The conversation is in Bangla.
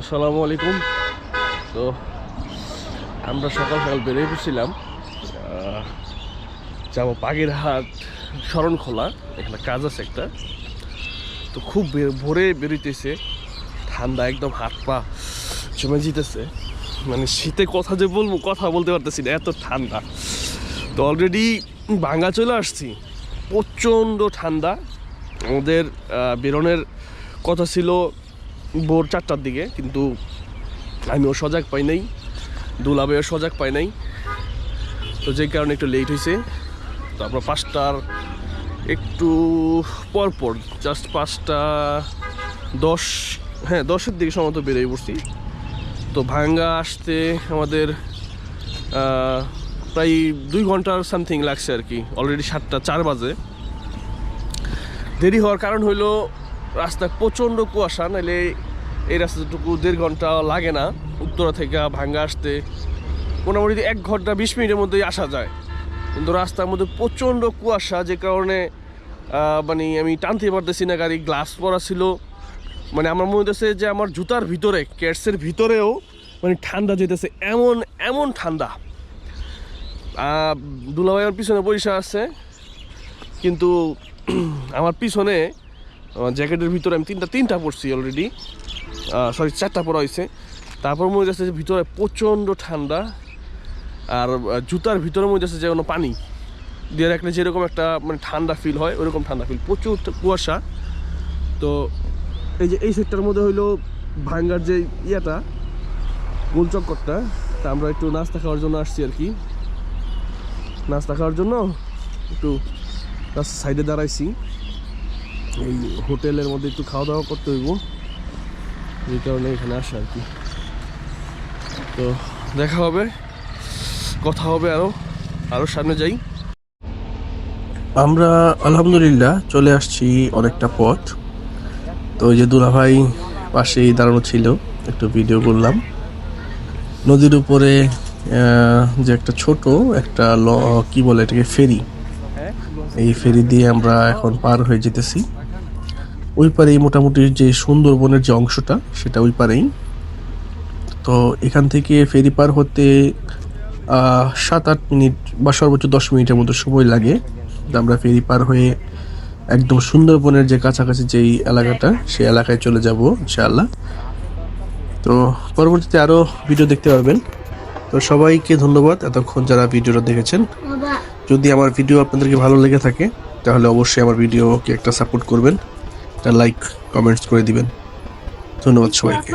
আসসালামু আলাইকুম। তো আমরা সকাল সকাল বেরিয়ে পড়ছিলাম যাব বাগেরহাট, শরণখোলা, এখানে কাজ আছে একটা। তো খুব ভোরে বেরোইতেছে ঠান্ডা একদম হাত পা জমে জিতেছে মানে শীতে কথা যে বলব, কথা বলতে পারতেছি না, এত ঠান্ডা। তো অলরেডি ভাঙ্গা চলে আসছি, প্রচণ্ড ঠান্ডা। আমাদের বেরোনের কথা ছিল ভোর চারটার দিকে, কিন্তু আমিও সজাগ পাই নাই দুলাবেও সজাগ পাই নাই। তো যেই কারণে একটু লেট হয়েছে তারপর পাঁচটার একটু পর পর জাস্ট পাঁচটা দশ হ্যাঁ দশের দিকে সম্ভবত বেরিয়ে পড়ছি। তো ভাঙ্গা আসতে আমাদের প্রায় দুই ঘণ্টার সামথিং লাগছে আর কি। অলরেডি সাতটা চার বাজে। দেরি হওয়ার কারণ হইল রাস্তায় প্রচণ্ড কুয়াশা নাহলে এই রাস্তাটুকু দেড় ঘণ্টা লাগে না, উত্তরা থেকে ভাঙ্গা আসতে, মোটামুটি এক ঘণ্টা বিশ মিনিটের মধ্যেই আসা যায়। কিন্তু রাস্তার মধ্যে প্রচণ্ড কুয়াশা, যে কারণে মানে আমি টানতে পারতেছি না, গাড়ি গ্লাস পরা ছিল। মানে আমার মনে হচ্ছে যে আমার জুতার ভিতরে ক্যাটসের ভিতরেও মানে ঠান্ডা যেতেছে, এমন এমন ঠান্ডা। দুলাভাই আমার পিছনে পয়সা আছে, কিন্তু আমার পিছনে আমার জ্যাকেটের ভিতরে আমি তিনটা তিনটা পরছি অলরেডি সরি চারটা পরা হয়েছে তারপর মনে যাচ্ছে যে ভিতরে প্রচণ্ড ঠান্ডা, আর জুতার ভিতরে মনে যাচ্ছে যে কোনো পানি। দিয়ে রাখলে যেরকম একটা মানে ঠান্ডা ফিল হয়, ওরকম ঠান্ডা ফিল প্রচুর কুয়াশা। তো এই যে এই সেক্টরের মধ্যে হইল ভাঙ্গার যে ইয়েটা গোল চক্করটা তা আমরা একটু নাস্তা খাওয়ার জন্য আসছি আর কি। নাস্তা খাওয়ার জন্য একটু সাইডে দাঁড়াইছি। এই হোটেলের মধ্যে একটু খাওয়া দাওয়া করতে হইব। এই কারণে এখানে আসা আর কি। তো দেখা হবে, কথা হবে আরও আরও সামনে যাই। আমরা আলহামদুলিল্লাহ চলে আসছি অনেকটা পথ। তো ওই যে দুলাভাই পাশেই দাঁড়ানো ছিল, একটু ভিডিও করলাম। নদীর উপরে যে একটা ছোট, একটা ল- কি বলে এটাকে, ফেরি। এই ফেরি দিয়ে আমরা এখন পার হয়ে যেতেছি। ওই পারেই মোটামুটি যে সুন্দরবনের যে অংশটা সেটা ওই পারেই। তো এখান থেকে ফেরি পার হতে সাত আট মিনিট বা সর্বোচ্চ দশ মিনিটের মতো সময় লাগে। আমরা ফেরি পার হয়ে একদম সুন্দরবনের যে কাছাকাছি যেই এলাকাটা সেই এলাকায় চলে যাব ইনশাআল্লাহ। তো পরবর্তীতে আরও ভিডিও দেখতে পারবেন। তো সবাইকে ধন্যবাদ এতক্ষণ যারা ভিডিওটা দেখেছেন। যদি আমার ভিডিও আপনাদেরকে ভালো লেগে থাকে তাহলে অবশ্যই আমার ভিডিওকে একটা সাপোর্ট করবেন। লাইক কমেন্টস করে দিবেন। ধন্যবাদ সবাইকে।